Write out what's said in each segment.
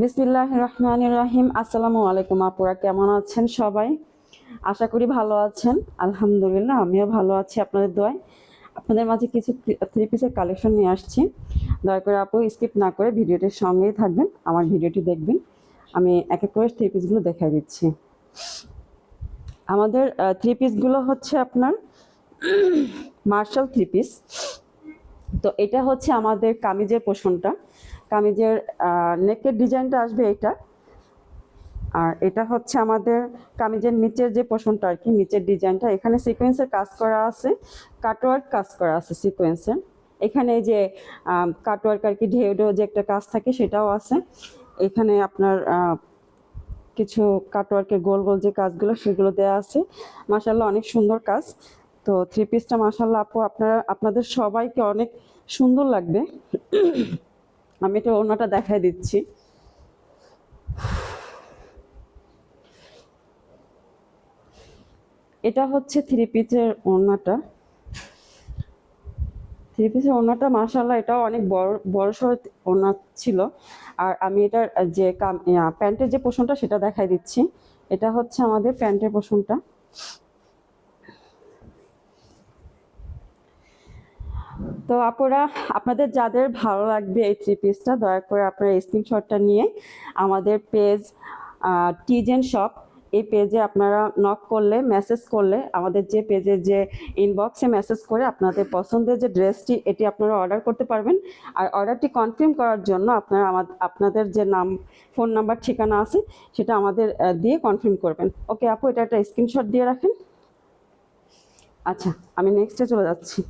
বিসমিল্লাহ রহমান রাহিম আসসালামু আলাইকুম আপুরা, কেমন আছেন সবাই? আশা করি ভালো আছেন। আলহামদুলিল্লাহ, আমিও ভালো আছি আপনাদের দোয়ায়। আপনাদের মাঝে কিছু থ্রি পিসের কালেকশন নিয়ে আসছি। দয়া করে আপু স্কিপ না করে ভিডিওটির সঙ্গেই থাকবেন, আমার ভিডিওটি দেখবেন। আমি এক এক করে থ্রি পিসগুলো দেখাই দিচ্ছি। আমাদের থ্রি পিসগুলো হচ্ছে আপনার মার্শাল থ্রি পিস। তো এটা হচ্ছে আমাদের কামিজের পোষণটা। কামিজের নেকের ডিজাইনটা আসবে এটা। আর এটা হচ্ছে আমাদের কামিজের নিচের যে পোষণটা আর কি, নিচের ডিজাইনটা। এখানে সিকোয়েন্সের কাজ করা আছে কাটওয়ার্ক কাজ করা আছে সিকোয়েন্সের এখানে যে কাটওয়ার্ক আর কি, ঢেউ ঢেউ যে একটা কাজ থাকে সেটাও আছে। এখানে আপনার কিছু কাটওয়ার্কের গোল গোল যে কাজগুলো সেগুলো দেওয়া আছে। মাসাল্লাহ অনেক সুন্দর কাজ। তো থ্রি পিসটা মাসাল্লাহ আপু, আপনারা, আপনাদের সবাইকে অনেক সুন্দর লাগবে। আমি এটা ওনাটা দেখাই দিচ্ছি। এটা হচ্ছে থ্রি পিসের ওড়নাটা। থ্রি পিসের ওড়নাটা মাসাল্লাহ এটাও অনেক বড় বড় সড় ওড়না ছিল। আর আমি এটার যে প্যান্টের যে পোষণটা সেটা দেখাই দিচ্ছি। এটা হচ্ছে আমাদের প্যান্টের পোষণটা। তো আপুরা, আপনাদের যাদের ভালো লাগবে এই থ্রি পিসটা দয়া করে আপনারা স্ক্রিনশটটা নিয়ে আমাদের পেজ টিজেন শপ এই পেজে আপনারা নক করলে মেসেজ করলে, আমাদের যে পেজে যে ইনবক্সে মেসেজ করে আপনাদের পছন্দের যে ড্রেসটি এটি আপনারা অর্ডার করতে পারবেন। আর অর্ডারটি কনফার্ম করার জন্য আপনারা আপনাদের যে নাম ফোন নাম্বার ঠিকানা আছে, সেটা আমাদের দিয়ে কনফার্ম করবেন। ওকে আপু, এটা একটা স্ক্রিনশট দিয়ে রাখেন। আচ্ছা আমি নেক্সটে চলে যাচ্ছি।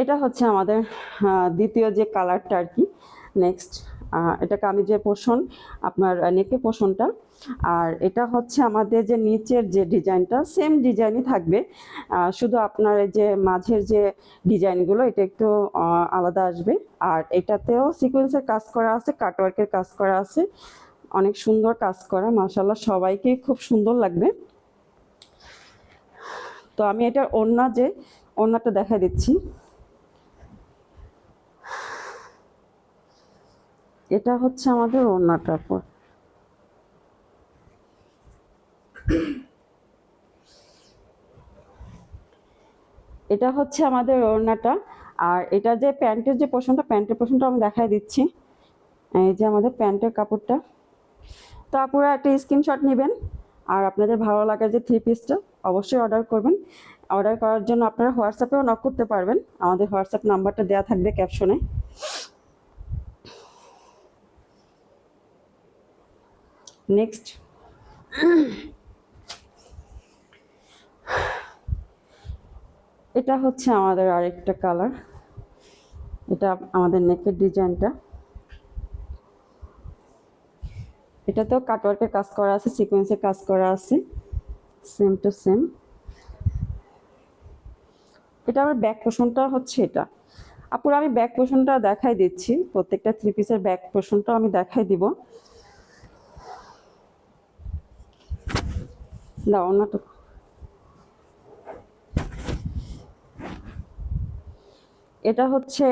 এটা হচ্ছে আমাদের দ্বিতীয় যে কালারটা আর কি নেক্সট এটা কামিজের পোষণ, আপনার নেকে পোষণটা, আর এটা হচ্ছে আমাদের যে নিচের যে ডিজাইনটা সেম ডিজাইনই থাকবে শুধু আপনার যে মাঝের যে ডিজাইনগুলো, এটা একটু আলাদা আসবে, আর এটাতেও সিকোয়েন্সের কাজ করা আছে কাটওয়ার্কের কাজ করা আছে অনেক সুন্দর কাজ করা মাসাল্লাহ সবাইকে খুব সুন্দর লাগবে। তো আমি এটার ওড়না যে, ওড়নাটা দেখা দিচ্ছি। এটা হচ্ছে আমাদের ওড়নাটার পর। এটা হচ্ছে আমাদের ওড়নাটা, আর এটা যে প্যান্টের যে পোষণটা, প্যান্টের পোষণটা আমি দেখাই দিচ্ছি। এই যে আমাদের প্যান্টের কাপড়টা। তো আপনারা একটা স্ক্রিনশট নেবেন আর আপনাদের ভালো লাগার যে থ্রি পিসটা অবশ্যই অর্ডার করবেন। অর্ডার করার জন্য আপনারা হোয়াটসঅ্যাপেও নক করতে পারবেন। আমাদের হোয়াটসঅ্যাপ নাম্বারটা দেওয়া থাকবে ক্যাপশনে নেক্সট এটা হচ্ছে আমাদের আরেকটা কালার এটা আমাদের নেকের ডিজাইনটা এটাতেও কাটওয়ার্কের কাজ করা আছে সিকোয়েন্সের কাজ করা আছে সেম টু সেম এটা আমার ব্যাক পোষণটা হচ্ছে এটা। আপুর, আমি ব্যাক পোষণটা দেখাই দিচ্ছি। প্রত্যেকটা থ্রি পিসের ব্যাক পোষণটা আমি দেখাই দিব। দাও অন্যটা এটা হচ্ছে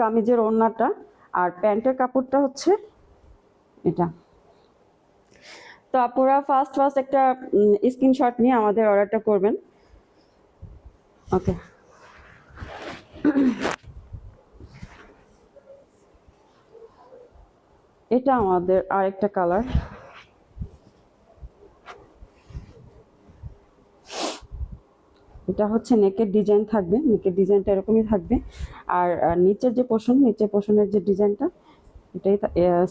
কামিজের ওড়নাটা, আর প্যান্টের কাপড়টা হচ্ছে এটা। তো আপনারা ফার্স্ট ফার্স্ট একটা স্ক্রিনশট নিয়ে আমাদের অর্ডারটা করবেন। ওকে এটা আমাদের আরেকটা কালার এটা হচ্ছে নেকের ডিজাইন থাকবে। নেকের ডিজাইনটা এরকমই থাকবে। আর নিচের যে পোষণ নিচের পোষণের যে ডিজাইনটা এটাই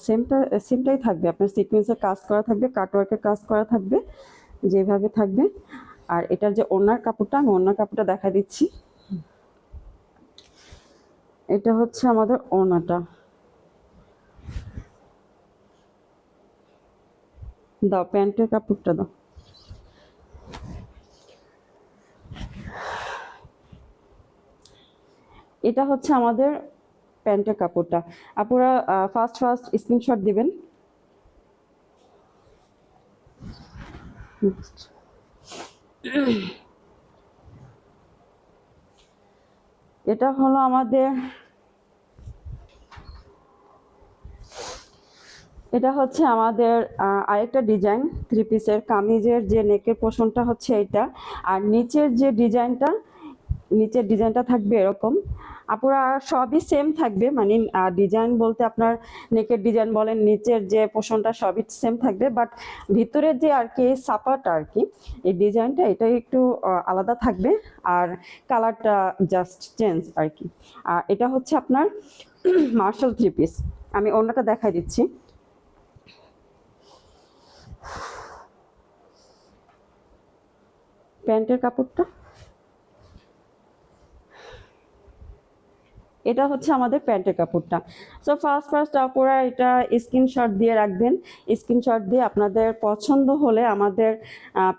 সেমটা সেমটাই থাকবে। আপনার সিকোয়েন্সের কাজ করা থাকবে কাটওয়ার্কের কাজ করা থাকবে, যেভাবে থাকবে। আর এটার যে ওনার কাপড়টা, আমি ওনার কাপড়টা দেখা দিচ্ছি। এটা হচ্ছে আমাদের ওনাটা। দাও, প্যান্টের কাপড়টা দাও। এটা হচ্ছে আমাদের প্যান্টের কাপড়টা। আপনারা ফার্স্ট ফার্স্ট স্ক্রিনশট দিবেন। এটা হলো আমাদের, এটা হচ্ছে আমাদের আরেকটা ডিজাইন থ্রি পিসের কামিজের যে নেকের পোর্শনটা হচ্ছে এটা। আর নিচের যে ডিজাইনটা নিচের ডিজাইনটা থাকবে এরকম। আপুরা সবই সেম থাকবে মানে ডিজাইন বলতে আপনার নেকের ডিজাইন বলেন, নিচের যে পোর্শনটা সবই সেম থাকবে বাট ভিতরের যে আর কি সাপাটা আর কি, এই ডিজাইনটা এটা একটু আলাদা থাকবে, আর কালারটা জাস্ট চেঞ্জ আর কি। আর এটা হচ্ছে আপনার মার্শাল থ্রি পিস আমি অন্যটা দেখাই দিচ্ছি। প্যান্টের কাপড়টা? এটা হচ্ছে আমাদের প্যান্টের কাপড়টা। সো ফার্স্ট ফার্স্ট আপনারা এটা স্ক্রিনশট দিয়ে রাখবেন। স্ক্রিনশট দিয়ে আপনাদের পছন্দ হলে আমাদের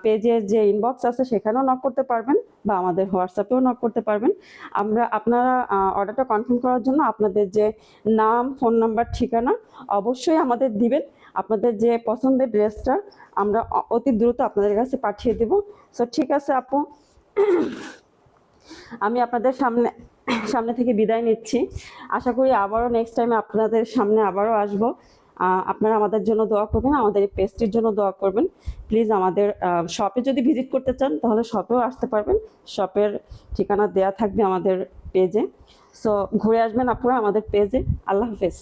পেজের যে ইনবক্স আছে সেখানেও নক করতে পারবেন বা আমাদের হোয়াটসঅ্যাপেও নক করতে পারবেন। আমরা, আপনারা অর্ডারটা কনফার্ম করার জন্য আপনাদের যে নাম ফোন নাম্বার ঠিকানা অবশ্যই আমাদের দিবেন। আপনাদের যে পছন্দের ড্রেসটা আমরা অতি দ্রুত আপনাদের কাছে পাঠিয়ে দেব। সো ঠিক আছে, আপু। আমি আপনাদের সামনে সামনে থেকে বিদায় নিচ্ছি। আশা করি আবারও নেক্সট টাইমে আপনাদের সামনে আবারও আসব। আপনারা আমাদের জন্য দোয়া করবেন, আমাদের এই পেস্টির জন্য দোয়া করবেন। প্লিজ আমাদের শপে যদি ভিজিট করতে চান, তাহলে শপেও আসতে পারবেন। শপের ঠিকানা দেয়া থাকবে আমাদের পেজে সো ঘুরে আসবেন আপনারা আমাদের পেজে আল্লাহ হাফেজ।